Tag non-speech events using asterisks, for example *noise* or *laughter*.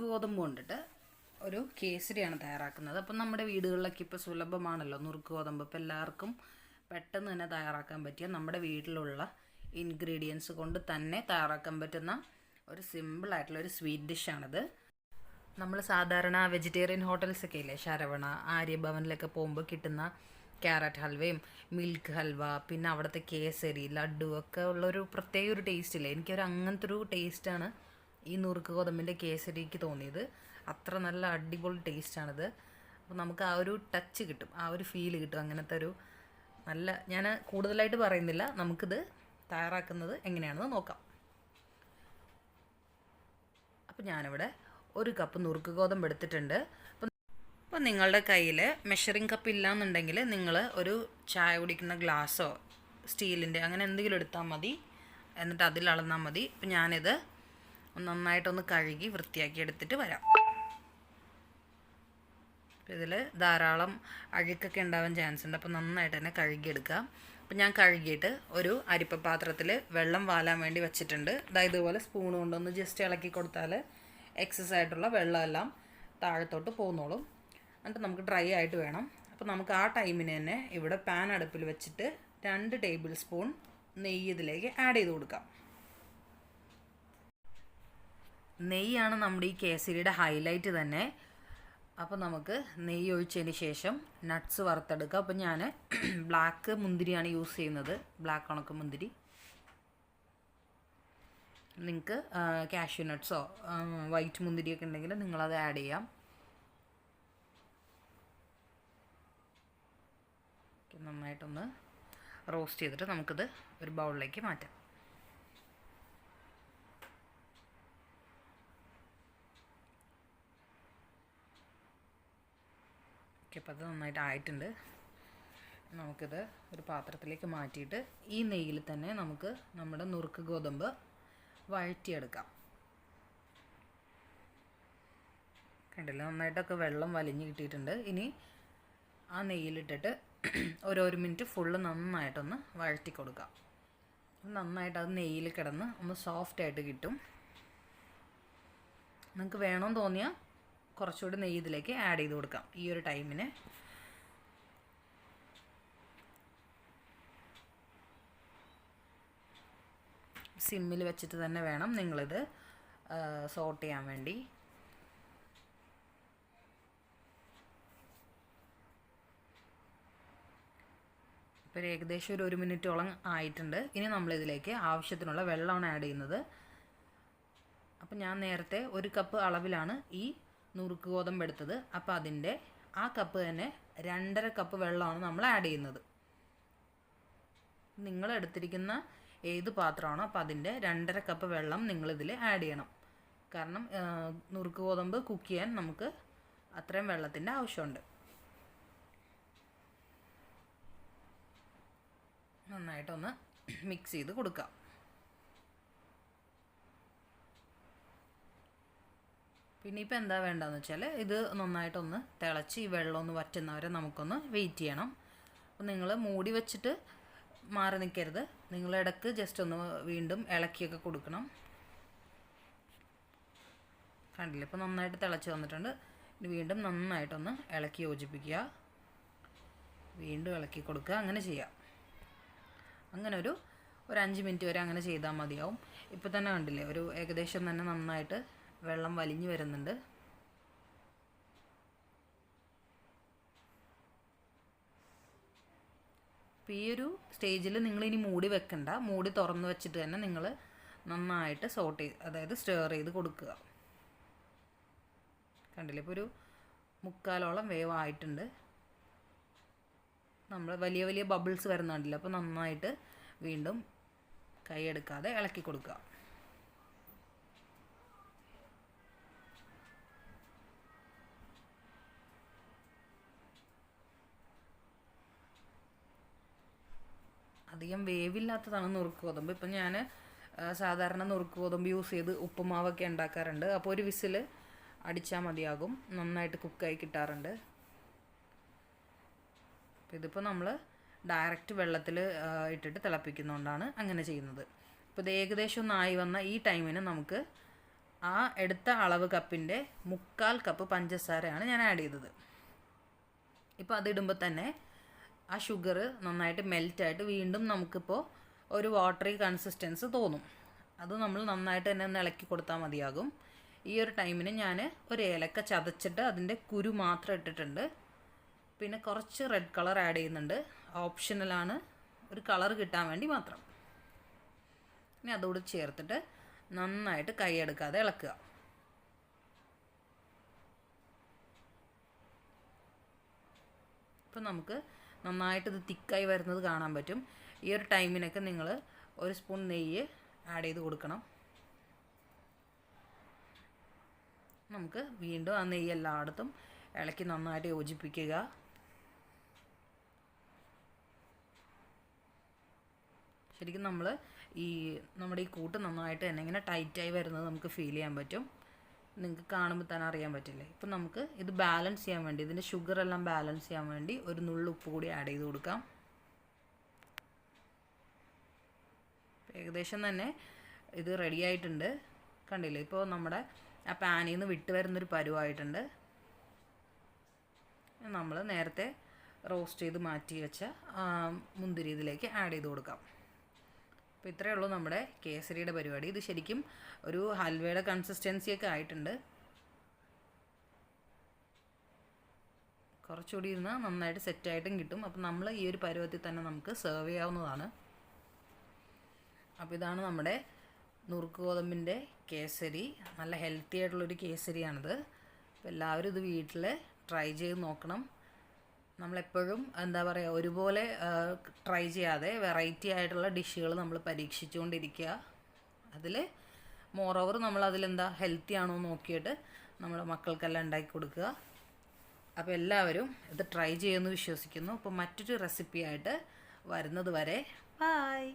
നുറുക്ക് ഗോതമ്പ് കൊണ്ടിട്ട് ഒരു കേസരിയാണ് തയ്യാറാക്കുന്നത്. അപ്പം നമ്മുടെ വീടുകളിലൊക്കെ ഇപ്പോൾ സുലഭമാണല്ലോ നുറുക്ക് ഗോതമ്പ്. ഇപ്പോൾ എല്ലാവർക്കും പെട്ടെന്ന് തന്നെ തയ്യാറാക്കാൻ പറ്റിയ നമ്മുടെ വീട്ടിലുള്ള ഇൻഗ്രീഡിയൻസ് കൊണ്ട് തന്നെ തയ്യാറാക്കാൻ പറ്റുന്ന ഒരു സിമ്പിളായിട്ടുള്ള ഒരു സ്വീറ്റ് ഡിഷാണിത് നമ്മൾ സാധാരണ വെജിറ്റേറിയൻ ഹോട്ടൽസൊക്കെ ഇല്ലേ? ശരവണ ആര്യഭവനിലൊക്കെ പോകുമ്പോൾ കിട്ടുന്ന ക്യാരറ്റ് ഹൽവയും മിൽക്ക് ഹൽവ പിന്നെ അവിടുത്തെ കേസരി ലഡു ഒക്കെ ഉള്ളൊരു പ്രത്യേക ഒരു ടേസ്റ്റ് ഇല്ലേ? എനിക്കൊരു അങ്ങനത്തെ ഒരു ടേസ്റ്റാണ് ഈ നുറുക്ക് ഗോതമ്പിന്റെ കേസരിക്ക് തോന്നിയത്. അത്ര നല്ല അടിപൊളി ടേസ്റ്റാണിത് അപ്പോൾ നമുക്ക് ആ ഒരു ടച്ച് കിട്ടും. ആ ഒരു ഫീൽ കിട്ടും. അങ്ങനത്തെ ഒരു നല്ല ഞാൻ കൂടുതലായിട്ട് പറയുന്നില്ല. നമുക്കിത് തയ്യാറാക്കുന്നത് എങ്ങനെയാണെന്ന് നോക്കാം. അപ്പോൾ ഞാനിവിടെ ഒരു കപ്പ് നുറുക്ക് ഗോതമ്പ് എടുത്തിട്ടുണ്ട്. അപ്പം അപ്പോൾ നിങ്ങളുടെ കയ്യിൽ മെഷറിംഗ് കപ്പ് ഇല്ലയെന്നുണ്ടെങ്കിൽ നിങ്ങൾ ഒരു ചായ കുടിക്കുന്ന ഗ്ലാസ്സോ സ്റ്റീലിന്റെ അങ്ങനെ എന്തെങ്കിലും എടുത്താൽ മതി. എന്നിട്ട് അതിൽ അളന്നാൽ മതി. ഇപ്പം ഞാനിത് നന്നായിട്ടൊന്ന് കഴുകി വൃത്തിയാക്കി എടുത്തിട്ട് വരാം. ഇതിൽ ധാരാളം അഴുക്കൊക്കെ ഉണ്ടാവാൻ ചാൻസ് ഉണ്ട്. അപ്പോൾ നന്നായിട്ട് തന്നെ കഴുകിയെടുക്കുക. അപ്പം ഞാൻ കഴുകിയിട്ട് ഒരു അരിപ്പ പാത്രത്തിൽ വെള്ളം വാലാൻ വേണ്ടി വെച്ചിട്ടുണ്ട്. അതായത് ഇതുപോലെ സ്പൂൺ കൊണ്ടൊന്ന് ജസ്റ്റ് ഇളക്കി കൊടുത്താൽ എക്സസ് ആയിട്ടുള്ള വെള്ളമെല്ലാം താഴത്തോട്ട് പോന്നോളും. എന്നിട്ട് നമുക്ക് ഡ്രൈ ആയിട്ട് വേണം. അപ്പോൾ നമുക്ക് ആ ടൈമിന് തന്നെ ഇവിടെ പാൻ അടുപ്പിൽ വെച്ചിട്ട് രണ്ട് ടേബിൾ സ്പൂൺ നെയ്യ് ഇതിലേക്ക് ആഡ് ചെയ്ത് കൊടുക്കാം. നെയ്യാണ് നമ്മുടെ ഈ കേസരിയുടെ ഹൈലൈറ്റ് തന്നെ. അപ്പോൾ നമുക്ക് നെയ്യ് ഒഴിച്ചതിന് ശേഷം നട്ട്സ് വറുത്തെടുക്കുക അപ്പോൾ ഞാൻ ബ്ലാക്ക് *clears throat* മുന്തിരിയാണ് യൂസ് ചെയ്യുന്നത്. ബ്ലാക്ക് ഉണക്ക മുന്തിരി. നിങ്ങൾക്ക് കാഷ്യൂ നട്ട്സോ വൈറ്റ് മുന്തിരിയൊക്കെ ഉണ്ടെങ്കിൽ നിങ്ങളത് ആഡ് ചെയ്യാം. നന്നായിട്ടൊന്ന് റോസ്റ്റ് ചെയ്തിട്ട് നമുക്കിത് ഒരു ബൗളിലേക്ക് മാറ്റാം. ഓക്കെ അപ്പോൾ അത് നന്നായിട്ട് ആയിട്ടുണ്ട് നമുക്കിത് ഒരു പാത്രത്തിലേക്ക് മാറ്റിയിട്ട് ഈ നെയ്യിൽ തന്നെ നമുക്ക് നമ്മുടെ നുറുക്ക് ഗോതമ്പ് വഴറ്റിയെടുക്കാം. കണ്ടില്ല? നന്നായിട്ടൊക്കെ വെള്ളം വലിഞ്ഞ് കിട്ടിയിട്ടുണ്ട്. ഇനി ആ നെയ്യിലിട്ടിട്ട് ഓരോരു മിനിറ്റ് ഫുള്ള് നന്നായിട്ടൊന്ന് വഴറ്റി കൊടുക്കാം നന്നായിട്ട് അത് നെയ്യിൽ കിടന്ന് ഒന്ന് സോഫ്റ്റായിട്ട് കിട്ടും. നിങ്ങൾക്ക് വേണമെന്ന് തോന്നിയാൽ കുറച്ചുകൂടി നെയ്യ് ഇതിലേക്ക് ആഡ് ചെയ്ത് കൊടുക്കാം ഈ ഒരു ടൈമിന് സിമ്മിൽ വെച്ചിട്ട് തന്നെ വേണം നിങ്ങളിത് സോട്ട് ചെയ്യാൻ വേണ്ടി. ഇപ്പോൾ ഏകദേശം ഒരു ഒരു മിനിറ്റോളം ആയിട്ടുണ്ട്. ഇനി നമ്മളിതിലേക്ക് ആവശ്യത്തിനുള്ള വെള്ളമാണ് ആഡ് ചെയ്യുന്നത്. അപ്പം ഞാൻ നേരത്തെ ഒരു കപ്പ് അളവിലാണ് ഈ നുറുക്ക് ഗോതമ്പ് എടുത്തത്. അപ്പോൾ അതിന്റെ ആ കപ്പ് തന്നെ രണ്ടര കപ്പ് വെള്ളമാണ് നമ്മൾ ആഡ് ചെയ്യുന്നത്. നിങ്ങൾ എടുത്തിരിക്കുന്ന ഏത് പാത്രമാണോ അപ്പോൾ അതിന്റെ രണ്ടര കപ്പ് വെള്ളം നിങ്ങളിതിൽ ആഡ് ചെയ്യണം. കാരണം നുറുക്ക് ഗോതമ്പ് കുക്ക് ചെയ്യാൻ നമുക്ക് അത്രയും വെള്ളത്തിന്റെ ആവശ്യമുണ്ട്. നന്നായിട്ടൊന്ന് മിക്സ് ചെയ്ത് കൊടുക്കാം. പിന്നെ ഇപ്പോൾ എന്താ വേണ്ടതെന്ന് വെച്ചാൽ ഇത് നന്നായിട്ടൊന്ന് തിളച്ച് ഈ വെള്ളമൊന്ന് വറ്റുന്നവരെ നമുക്കൊന്ന് വെയിറ്റ് ചെയ്യണം. അപ്പോൾ നിങ്ങൾ മൂടി വെച്ചിട്ട് മാറി നിൽക്കരുത് നിങ്ങൾ ഇടയ്ക്ക് ജസ്റ്റ് ഒന്ന് വീണ്ടും ഇളക്കിയൊക്കെ കൊടുക്കണം. കണ്ടില്ല? ഇപ്പോൾ നന്നായിട്ട് തിളച്ച് വന്നിട്ടുണ്ട്. വീണ്ടും നന്നായിട്ടൊന്ന് ഇളക്കി യോജിപ്പിക്കുക. വീണ്ടും ഇളക്കി കൊടുക്കുക. അങ്ങനെ ചെയ്യാം. അങ്ങനെ ഒരു ഒരു അഞ്ച് മിനിറ്റ് വരെ അങ്ങനെ ചെയ്താൽ മതിയാവും. ഇപ്പോൾ തന്നെ കണ്ടില്ലേ? ഒരു ഏകദേശം തന്നെ നന്നായിട്ട് വെള്ളം വലിഞ്ഞു വരുന്നുണ്ട്. അപ്പോൾ ഈ ഒരു സ്റ്റേജിൽ നിങ്ങൾ ഇനി മൂടി വെക്കണ്ട. മൂടി തുറന്നു വെച്ചിട്ട് തന്നെ നിങ്ങൾ നന്നായിട്ട് സോട്ട് ചെയ്ത് അതായത് സ്റ്റേർ ചെയ്ത് കൊടുക്കുക. കണ്ടില്ലേ? ഇപ്പോൾ ഒരു മുക്കാലോളം വേവ് ആയിട്ടുണ്ട് നമ്മൾ വലിയ വലിയ ബബിൾസ് വരുന്നുണ്ടല്ലോ. അപ്പോൾ നന്നായിട്ട് വീണ്ടും കൈയെടുക്കാതെ ഇളക്കി കൊടുക്കുക. അധികം വേവില്ലാത്തതാണ് നുറുക്ക് ഗോതമ്പ്. ഇപ്പം ഞാൻ സാധാരണ നുറുക്ക് ഗോതമ്പ് യൂസ് ചെയ്ത് ഉപ്പുമാവൊക്കെ ഉണ്ടാക്കാറുണ്ട്. അപ്പോൾ ഒരു വിസിൽ അടിച്ചാൽ മതിയാകും. നന്നായിട്ട് കുക്കായി കിട്ടാറുണ്ട്. ഇതിപ്പോൾ നമ്മൾ ഡയറക്റ്റ് വെള്ളത്തിൽ ഇട്ടിട്ട് തിളപ്പിക്കുന്നതുകൊണ്ടാണ് അങ്ങനെ ചെയ്യുന്നത്. അപ്പോൾ ഇത് ഏകദേശം ഒന്നായി വന്ന ഈ ടൈമിന് നമുക്ക് ആ എടുത്ത അളവ് കപ്പിന്റെ മുക്കാൽ കപ്പ് പഞ്ചസാരയാണ് ഞാൻ ആഡ് ചെയ്തത്. ഇപ്പോൾ അതിടുമ്പോൾ തന്നെ ആ ഷുഗർ നന്നായിട്ട് മെൽറ്റായിട്ട് വീണ്ടും നമുക്കിപ്പോൾ ഒരു വാട്ടറി കൺസിസ്റ്റൻസ് തോന്നും. അത് നമ്മൾ നന്നായിട്ട് തന്നെ ഒന്ന് ഇളക്കി കൊടുത്താൽ മതിയാകും. ഈ ഒരു ടൈമിന് ഞാൻ ഒരു ഏലക്ക ചതച്ചിട്ട് അതിന്റെ കുരു മാത്രം ഇട്ടിട്ടുണ്ട്. പിന്നെ കുറച്ച് റെഡ് കളർ ആഡ് ചെയ്യുന്നുണ്ട്. ഓപ്ഷണലാണ് ഒരു കളർ കിട്ടാൻ വേണ്ടി മാത്രം. ഇനി അതോട് ചേർത്തിട്ട് നന്നായിട്ട് കൈയെടുക്കാതെ ഇളക്കുക. ഇപ്പം നമുക്ക് നന്നായിട്ട് ഇത് തിക്കായി വരുന്നത് കാണാൻ പറ്റും. ഈ ഒരു ടൈമിനൊക്കെ നിങ്ങൾ ഒരു സ്പൂൺ നെയ്യ് ആഡ് ചെയ്ത് കൊടുക്കണം. നമുക്ക് വീണ്ടും ആ നെയ്യ് എല്ലായിടത്തും ഇളക്കി നന്നായിട്ട് യോജിപ്പിക്കുക. ശരിക്കും നമ്മൾ ഈ നമ്മുടെ ഈ കൂട്ട് നന്നായിട്ട് തന്നെ ഇങ്ങനെ ടൈറ്റായി വരുന്നത് നമുക്ക് ഫീൽ ചെയ്യാൻ പറ്റും. നിങ്ങൾക്ക് കാണുമ്പോൾ തന്നെ അറിയാൻ പറ്റില്ലേ? ഇപ്പം നമുക്ക് ഇത് ബാലൻസ് ചെയ്യാൻ വേണ്ടി ഇതിന്റെ ഷുഗർ എല്ലാം ബാലൻസ് ചെയ്യാൻ വേണ്ടി ഒരു നുള്ളു ഉപ്പ് കൂടി ആഡ് ചെയ്ത് കൊടുക്കാം. ഏകദേശം തന്നെ ഇത് റെഡി ആയിട്ടുണ്ട്. കണ്ടില്ലേ? ഇപ്പോൾ നമ്മുടെ ആ പാനിൽ നിന്ന് വിട്ട് വരുന്നൊരു പരുവായിട്ടുണ്ട്. നമ്മൾ നേരത്തെ റോസ്റ്റ് ചെയ്ത് മാറ്റി വെച്ച മുന്തിരി ഇതിലേക്ക് ആഡ് ചെയ്ത് കൊടുക്കാം. അപ്പോൾ ഇത്രയേ ഉള്ളൂ നമ്മുടെ കേസരിയുടെ പരിപാടി. ഇത് ശരിക്കും ഒരു ഹൽവയുടെ കൺസിസ്റ്റൻസിയൊക്കെ ആയിട്ടുണ്ട്. കുറച്ചുകൂടി ഇരുന്നാൽ നന്നായിട്ട് സെറ്റായിട്ടും കിട്ടും. അപ്പോൾ നമ്മൾ ഈ ഒരു പരുവത്തിൽ തന്നെ നമുക്ക് സെർവ് ചെയ്യാവുന്നതാണ്. അപ്പോൾ ഇതാണ് നമ്മുടെ നുറുക്ക് ഗോതമ്പിന്റെ കേസരി. നല്ല ഹെൽത്തി ആയിട്ടുള്ളൊരു കേസരിയാണിത്. അപ്പോൾ എല്ലാവരും ഇത് വീട്ടിൽ ട്രൈ ചെയ്ത് നോക്കണം. നമ്മളെപ്പോഴും എന്താ പറയുക ഒരുപോലെ ട്രൈ ചെയ്യാതെ വെറൈറ്റി ആയിട്ടുള്ള ഡിഷുകൾ നമ്മൾ പരീക്ഷിച്ചുകൊണ്ടിരിക്കുക. അതിൽ മോറോവർ നമ്മൾ അതിലെന്താ ഹെൽത്തി ആണോ നോക്കിയിട്ട് നമ്മുടെ മക്കൾക്കെല്ലാം ഉണ്ടാക്കി കൊടുക്കുക. അപ്പോൾ എല്ലാവരും ഇത് ട്രൈ ചെയ്യുമെന്ന് വിശ്വസിക്കുന്നു. അപ്പോൾ മറ്റൊരു റെസിപ്പി ആയിട്ട് വരുന്നത് വരെ ബായ്